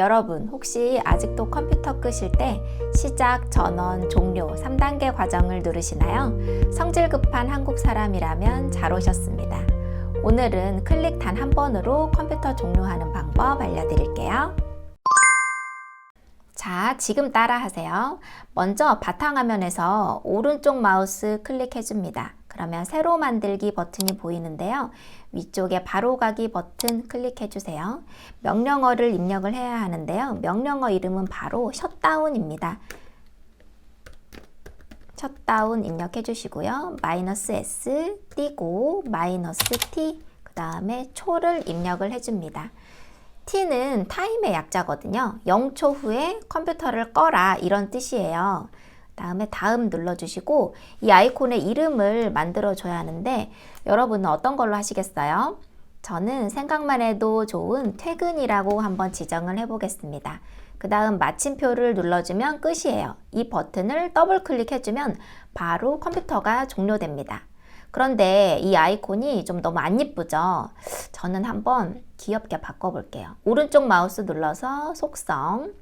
여러분 혹시 아직도 컴퓨터 끄실 때 시작, 전원, 종료 3단계 과정을 누르시나요? 성질 급한 한국 사람이라면 잘 오셨습니다. 오늘은 클릭 단 한 번으로 컴퓨터 종료하는 방법 알려드릴게요. 자, 지금 따라 하세요. 먼저 바탕화면에서 오른쪽 마우스 클릭해 줍니다. 그러면 새로 만들기 버튼이 보이는데요. 위쪽에 바로 가기 버튼 클릭해 주세요. 명령어를 입력을 해야 하는데요. 명령어 이름은 바로 셧다운입니다. 셧다운 입력해 주시고요. 마이너스 S 띄고 마이너스 T 그 다음에 초를 입력을 해줍니다. T는 타임의 약자거든요. 0초 후에 컴퓨터를 꺼라 이런 뜻이에요. 다음에 다음 눌러주시고 이 아이콘의 이름을 만들어 줘야 하는데 여러분은 어떤 걸로 하시겠어요? 저는 생각만 해도 좋은 퇴근이라고 한번 지정을 해보겠습니다. 그 다음 마침표를 눌러주면 끝이에요. 이 버튼을 더블 클릭해주면 바로 컴퓨터가 종료됩니다. 그런데 이 아이콘이 좀 너무 안 예쁘죠? 저는 한번 귀엽게 바꿔볼게요. 오른쪽 마우스 눌러서 속성,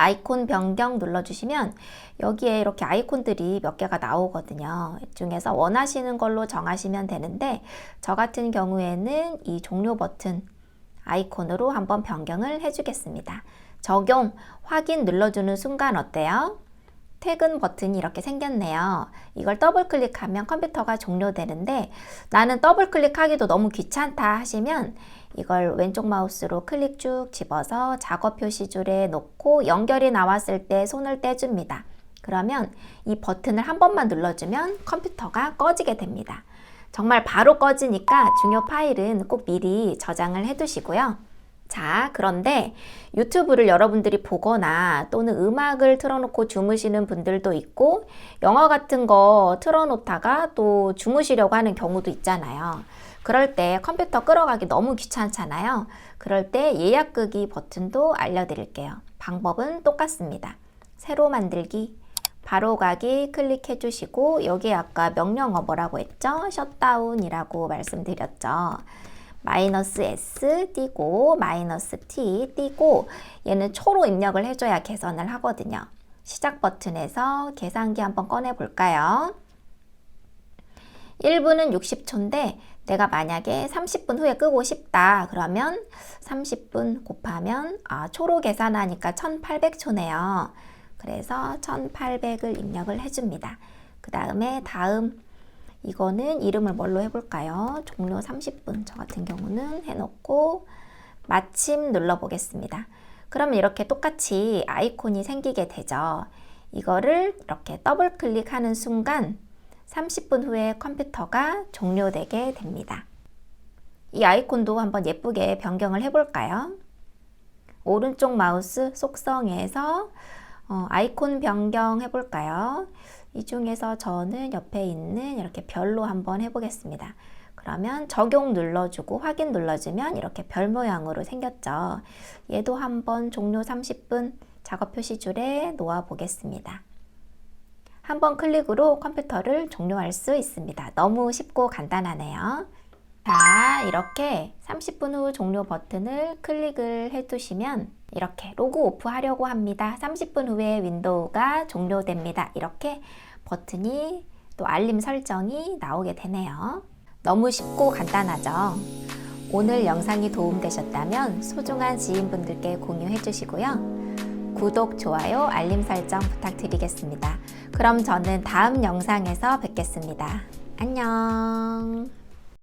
아이콘 변경 눌러주시면 여기에 이렇게 아이콘들이 몇 개가 나오거든요. 이 중에서 원하시는 걸로 정하시면 되는데 저 같은 경우에는 이 종료 버튼 아이콘으로 한번 변경을 해주겠습니다. 적용, 확인 눌러주는 순간 어때요? 퇴근 버튼이 이렇게 생겼네요. 이걸 더블 클릭하면 컴퓨터가 종료되는데 나는 더블 클릭하기도 너무 귀찮다 하시면 이걸 왼쪽 마우스로 클릭 쭉 집어서 작업 표시줄에 놓고 연결이 나왔을 때 손을 떼줍니다. 그러면 이 버튼을 한 번만 눌러주면 컴퓨터가 꺼지게 됩니다. 정말 바로 꺼지니까 중요 파일은 꼭 미리 저장을 해두시고요. 자, 그런데 유튜브를 여러분들이 보거나 또는 음악을 틀어놓고 주무시는 분들도 있고 영화 같은 거 틀어놓다가 또 주무시려고 하는 경우도 있잖아요. 그럴 때 컴퓨터 끌어가기 너무 귀찮잖아요. 그럴 때 예약 끄기 버튼도 알려드릴게요. 방법은 똑같습니다. 새로 만들기, 바로 가기 클릭해 주시고 여기 아까 명령어 뭐라고 했죠? 셧다운이라고 말씀드렸죠. 마이너스 S 띄고 마이너스 T 띄고 얘는 초로 입력을 해줘야 계산을 하거든요. 시작 버튼에서 계산기 한번 꺼내 볼까요? 1분은 60초인데 내가 만약에 30분 후에 끄고 싶다 그러면 30분 곱하면 아, 초로 계산하니까 1800초네요. 그래서 1800을 입력을 해줍니다. 그 다음에 다음 이거는 이름을 뭘로 해볼까요? 종료 30분 저 같은 경우는 해놓고 마침 눌러보겠습니다. 그러면 이렇게 똑같이 아이콘이 생기게 되죠. 이거를 이렇게 더블 클릭하는 순간 30분 후에 컴퓨터가 종료되게 됩니다. 이 아이콘도 한번 예쁘게 변경을 해볼까요? 오른쪽 마우스 속성에서 어, 아이콘 변경 해볼까요? 이 중에서 저는 옆에 있는 이렇게 별로 한번 해보겠습니다. 그러면 적용 눌러주고 확인 눌러주면 이렇게 별 모양으로 생겼죠. 얘도 한번 종료 30분 작업 표시줄에 놓아 보겠습니다. 한번 클릭으로 컴퓨터를 종료할 수 있습니다. 너무 쉽고 간단하네요. 자, 이렇게 30분 후 종료 버튼을 클릭을 해두시면 이렇게 로그 오프 하려고 합니다. 30분 후에 윈도우가 종료됩니다. 이렇게 버튼이 또 알림 설정이 나오게 되네요. 너무 쉽고 간단하죠? 오늘 영상이 도움되셨다면 소중한 지인분들께 공유해 주시고요. 구독, 좋아요, 알림 설정 부탁드리겠습니다. 그럼 저는 다음 영상에서 뵙겠습니다. 안녕.